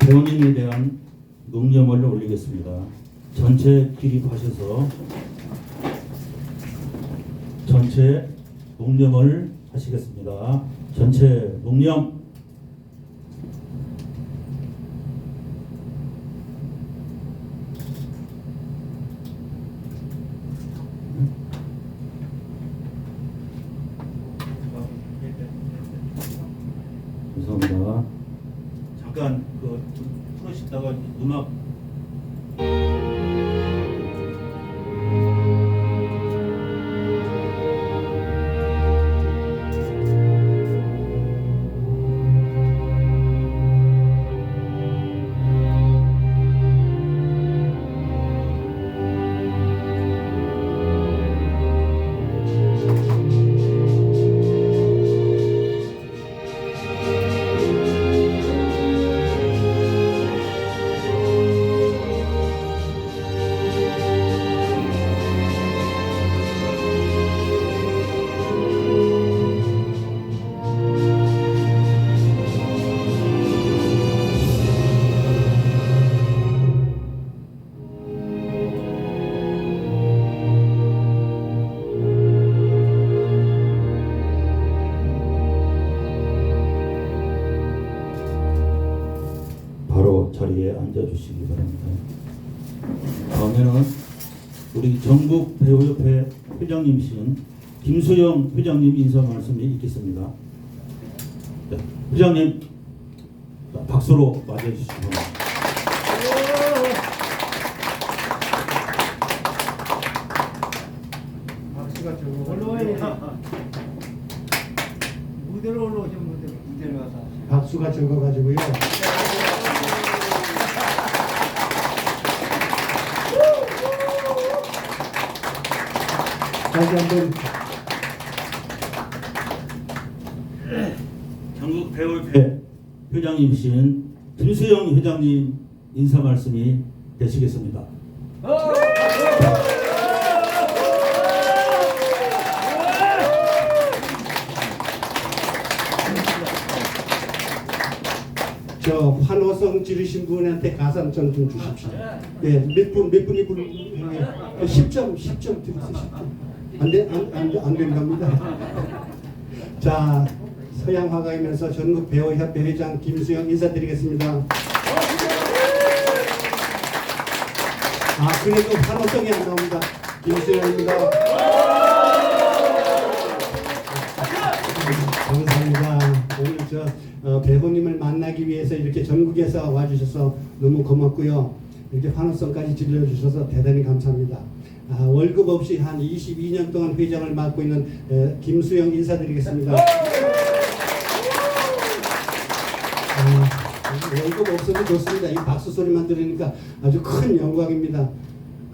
배우님에 대한 묵념을 올리겠습니다. 전체 기립하셔서 전체 묵념을 하시겠습니다. 전체 묵념. 감사합니다. 잠깐 그 풀으시다가 음악 주시기 바랍니다. 다음에는 우리 전국 배우협회 회장님이신 김수영 회장님 인사 말씀이 있겠습니다. 네, 회장님 박수로 맞아주시기 바랍니다. 박수가 저거 올라와야 무대로 올라오시면 무대로 무대로 가서. 박수가 적어가지고요. 다시 한번 전국 배우협회 회장님이신 김수영 회장님 인사 말씀이 되시겠습니다. 저 환호성 지르신 분한테 가산점 좀 주십시오. 네, 몇 분, 몇 분이 부르, 네, 10점, 10점 드리세요, 10점. 안 돼, 안, 안, 안 된답니다. 자, 서양 화가이면서 전국 배우협회 회장 김수영 인사드리겠습니다. 아, 그래도 환호성이 안 나옵니다. 김수영입니다. 감사합니다. 오늘 저 어, 배우님을 만나기 위해서 이렇게 전국에서 와주셔서 너무 고맙고요. 이렇게 환호성까지 질러주셔서 대단히 감사합니다. 아, 월급 없이 한 22년 동안 회장을 맡고 있는 에, 김수영 인사드리겠습니다. 아, 월급 없어도 좋습니다. 이 박수 소리만 들으니까 아주 큰 영광입니다.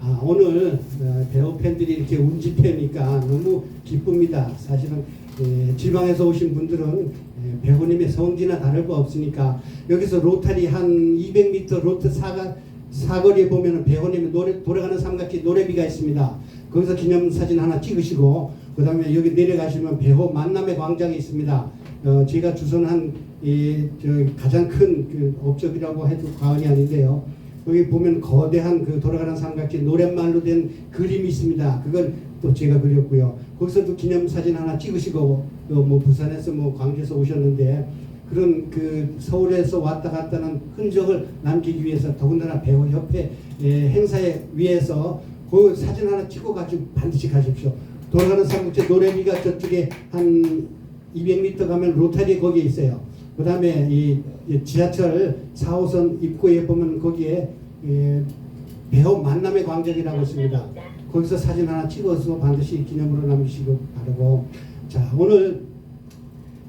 아, 오늘 어, 배우 팬들이 이렇게 운집해니까 너무 기쁩니다. 사실은 예, 지방에서 오신 분들은 예, 배우님의 성지나 다를 바 없으니까 여기서 로타리 한 200m 로트 사가, 사거리에 보면 배우님의 노래, 돌아가는 삼각지 노래비가 있습니다. 거기서 기념사진 하나 찍으시고 그 다음에 여기 내려가시면 배우 만남의 광장이 있습니다. 어, 제가 주선한 이, 저 가장 큰 그 업적이라고 해도 과언이 아닌데요. 여기 보면 거대한 그 돌아가는 삼각지 노랫말로 된 그림이 있습니다. 그걸 또 제가 그렸고요. 거기서도 기념사진 하나 찍으시고 또뭐 부산에서 뭐 광주에서 오셨는데 그런 그 서울에서 왔다 갔다는 흔적을 남기기 위해서 더군다나 배우협회 예, 행사에 위해서 그 사진 하나 찍어 가지고 반드시 가십시오. 돌아가는 삼국지 노래비가 저쪽에 한 200m 가면 로타리 거기에 있어요. 그 다음에 이, 이 지하철 4호선 입구에 보면 거기에 예, 배우 만남의 광장이라고 있습니다. 거기서 사진 하나 찍어서 반드시 기념으로 남기시기 바라고. 자, 오늘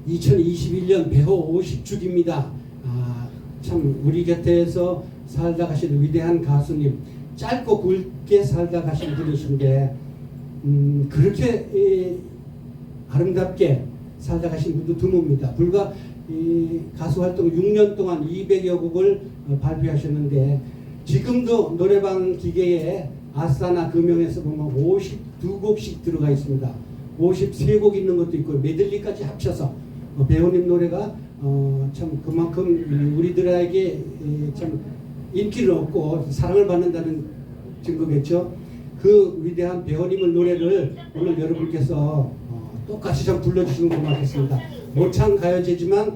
2021년 배우 50주기입니다. 아, 참 우리 곁에서 살다 가신 위대한 가수님, 짧고 굵게 살다 가신 분이신데 음, 그렇게 이, 아름답게 살다 가신 분도 드뭅니다. 불과 이 가수 활동 6년 동안 200여 곡을 어, 발표하셨는데 지금도 노래방 기계에 아싸나 금영에서 보면 52곡씩 들어가 있습니다. 53곡 있는 것도 있고 메들리까지 합쳐서 어, 배우님 노래가 어, 참 그만큼 우리들에게 에, 참 인기를 얻고 사랑을 받는다는 증거겠죠. 그 위대한 배우님의 노래를 오늘 여러분께서 어, 똑같이 좀 불러주시면 고맙겠습니다. 모창 가요제지만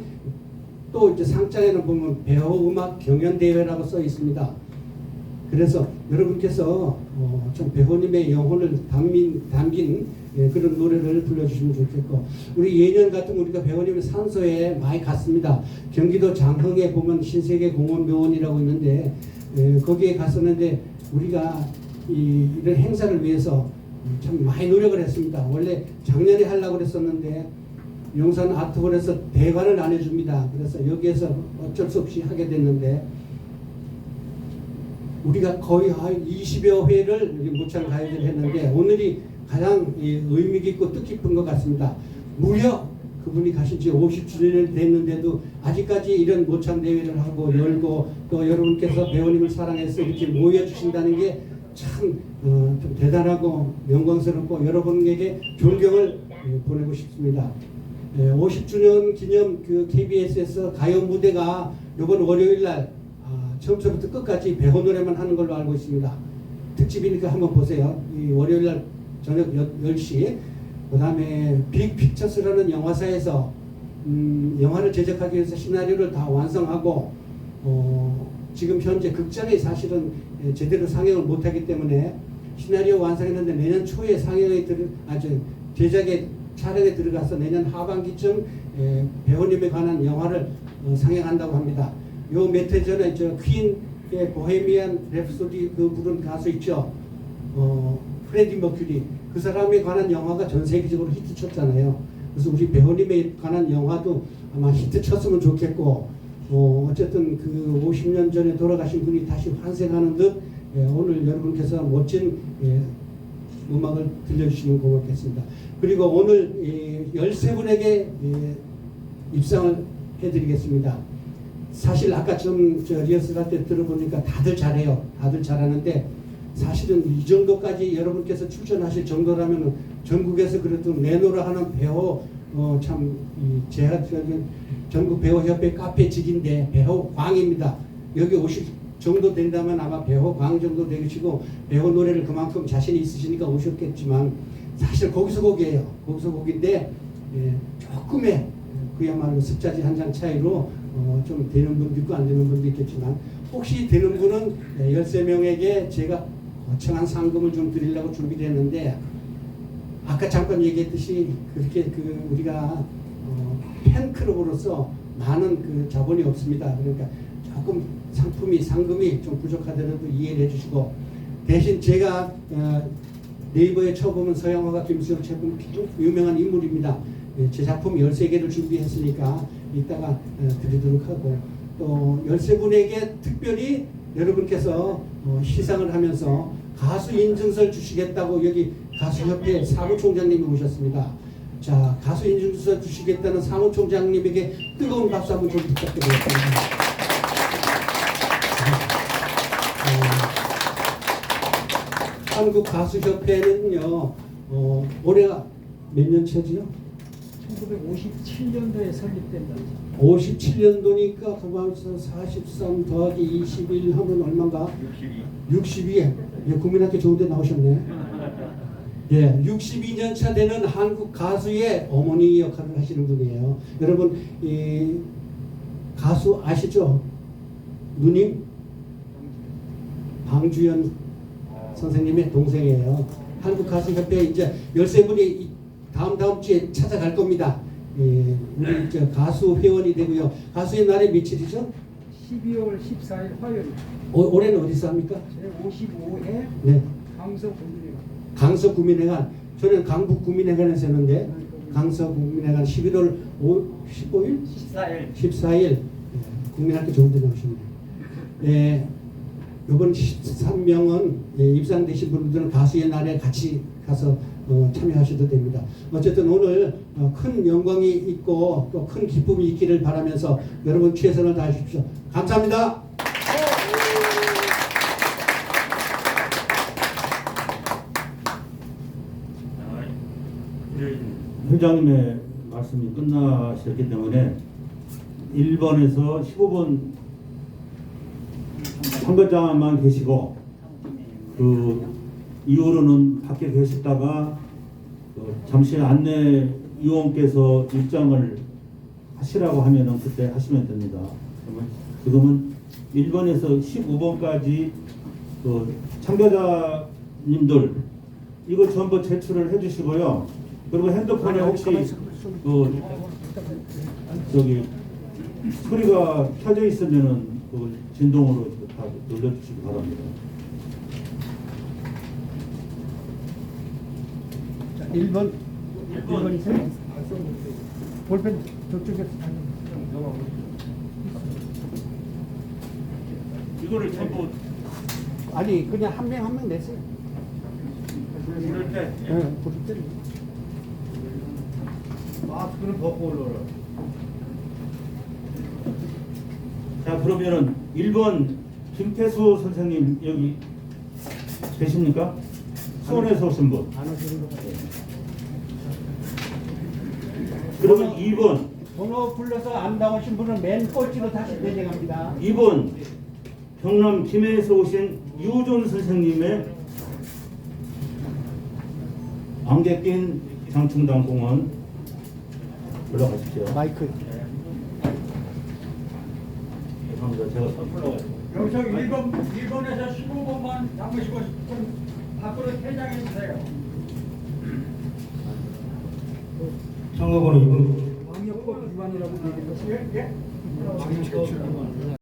또 이제 상장에는 보면 배우 음악 경연 대회라고 써 있습니다. 그래서 여러분께서 어, 좀 배우님의 영혼을 담긴, 담긴 예, 그런 노래를 불러주시면 좋겠고 우리 예년 같은 우리가 배우님의 산소에 많이 갔습니다. 경기도 장흥에 보면 신세계 공원 묘원이라고 있는데 예, 거기에 갔었는데 우리가 이, 이런 행사를 위해서 참 많이 노력을 했습니다. 원래 작년에 하려고 그랬었는데 용산 아트홀에서 대관을 안 해줍니다. 그래서 여기에서 어쩔 수 없이 하게 됐는데 우리가 거의 한 20여 회를 모창 가요제를 했는데 오늘이 가장 이 의미 깊고 뜻깊은 것 같습니다. 무려 그분이 가신 지 50주년이 됐는데도 아직까지 이런 모창 대회를 하고 열고 또 여러분께서 배우님을 사랑해서 이렇게 모여주신다는 게참 어, 좀 대단하고 영광스럽고 여러분에게 존경을 예, 보내고 싶습니다. 예, 50주년 기념 그 KBS에서 가요 무대가 이번 월요일 날 아, 처음부터 끝까지 배우 노래만 하는 걸로 알고 있습니다. 특집이니까 한번 보세요. 이 월요일 날 저녁 10시 그 다음에 빅 픽처스라는 영화사에서 음, 영화를 제작하기 위해서 시나리오를 다 완성하고 어, 지금 현재 극장에 사실은 예, 제대로 상영을 못하기 때문에 시나리오 완성했는데 내년 초에 상영에 들어 아주 제작에 촬영에 들어가서 내년 하반기쯤 예, 배우님에 관한 영화를 어, 상영한다고 합니다. 요 몇 해 전에 저 퀸의 보헤미안 랩소디 그 부른 가수 있죠. 어, 프레디 머큐리 그 사람에 관한 영화가 전 세계적으로 히트 쳤잖아요. 그래서 우리 배우님에 관한 영화도 아마 히트 쳤으면 좋겠고 어, 어쨌든 그 50년 전에 돌아가신 분이 다시 환생하는 듯 예, 오늘 여러분께서 멋진 예, 음악을 들려주시면 고맙겠습니다. 그리고 오늘 예, 13분에게 예, 입상을 해드리겠습니다. 사실 아까 좀 저 리허설 할 때 들어보니까 다들 잘해요. 다들 잘하는데 사실은 이 정도까지 여러분께서 추천하실 정도라면 전국에서 그래도 내노라 하는 배우 어, 참 제한적인 전국 배우협회 카페 직인데 배우 광입니다. 여기 오실 정도 된다면 아마 배우 광 정도 되시고 배우 노래를 그만큼 자신이 있으시니까 오셨겠지만 사실 거기서 곡이에요. 거기서 곡인데 예, 조금의 그야말로 습자지 한 장 차이로 어, 좀 되는 분도 있고 안 되는 분도 있겠지만 혹시 되는 분은 예, 13명에게 제가 거창한 상금을 좀 드리려고 준비를 했는데 아까 잠깐 얘기했듯이 그렇게 그 우리가 어, 팬클럽으로서 많은 그 자본이 없습니다. 그러니까 조금 상품이 상금이 좀 부족하더라도 이해를 해주시고 대신 제가 어, 네이버에 쳐보면 서양화가 김수영 쭉 유명한 인물입니다. 예, 제 작품 13개를 준비했으니까 이따가 어, 드리도록 하고 또 13분에게 특별히 여러분께서 어, 시상을 하면서 가수 인증서를 주시겠다고 여기 가수협회 사무총장님이 오셨습니다. 자, 가수 인증서 주시겠다는 사무총장님에게 뜨거운 박수 한번 좀 부탁드리겠습니다. 어, 한국 가수협회는요, 어, 올해가 몇년 차지요? 1957년도에 설립된다. 57년도니까 그만해서 43 더하기 21 하면 얼마인가? 62. 예, 국민학교 좋은데 나오셨네. 예, 62년 차 되는 한국 가수의 어머니 역할을 하시는 분이에요. 여러분, 이 가수 아시죠? 누님? 방주연 선생님의 동생이에요. 한국 가수 협회 이제 13분이 다음 다음 주에 찾아갈 겁니다. 예, 우리 저 가수 회원이 되고요. 가수의 날이 며칠이죠? 12월 14일 화요일 오, 올해는 어디서 합니까? 제 55회 네. 강서 군대가 강서 구민회관. 저는 강북 구민회관에서 했는데 강서 구민회관 11월 5, 15일? 14일 14일 예, 국민학교 좋은 데 나오셨네요. 예, 이번 13명은 예, 입상되신 분들은 가수의 날에 같이 가서 어, 참여하셔도 됩니다. 어쨌든 오늘 어, 큰 영광이 있고 또 큰 기쁨이 있기를 바라면서 여러분 최선을 다하십시오. 감사합니다. 우리 회장님의 말씀이 끝나셨기 때문에 1번에서 15번 참가자만 계시고 그 이후로는 밖에 계셨다가 그 잠시 안내 요원께서 입장을 하시라고 하면은 그때 하시면 됩니다. 그러면 지금은 1번에서 15번까지 그 참가자님들 이거 전부 제출을 해주시고요. 그리고 핸드폰에 혹시 그 저기 소리가 켜져 있으면은 그 진동으로 다 눌러주시기 바랍니다. 자, 1번 1번 이상. 볼펜 저쪽에서 이거를 전부 아니 그냥 한 명 한 명 내세요. 부를 때 네, 부를 때. 마스크는 벗고 올라라. 자 그러면은 1번 김태수 선생님 여기 계십니까? 수원에서 오신 분. 안 오시는 것 같아요. 그러면 2번 번호 불러서 안 나오신 분은 맨 꼴찌로 다시 내려갑니다. 2번 경남 김해에서 오신 유존 선생님의 안개 낀 장충당 공원 올라가십시오. 마이크. 죄송합니다. 제가 올라가요. 여기서 1번, 1번에서 15번만 잡으시고 좀 밖으로 퇴장해 주세요. 참가번호 2번 방역법 위반이라고 것이 예? 방역법 위반.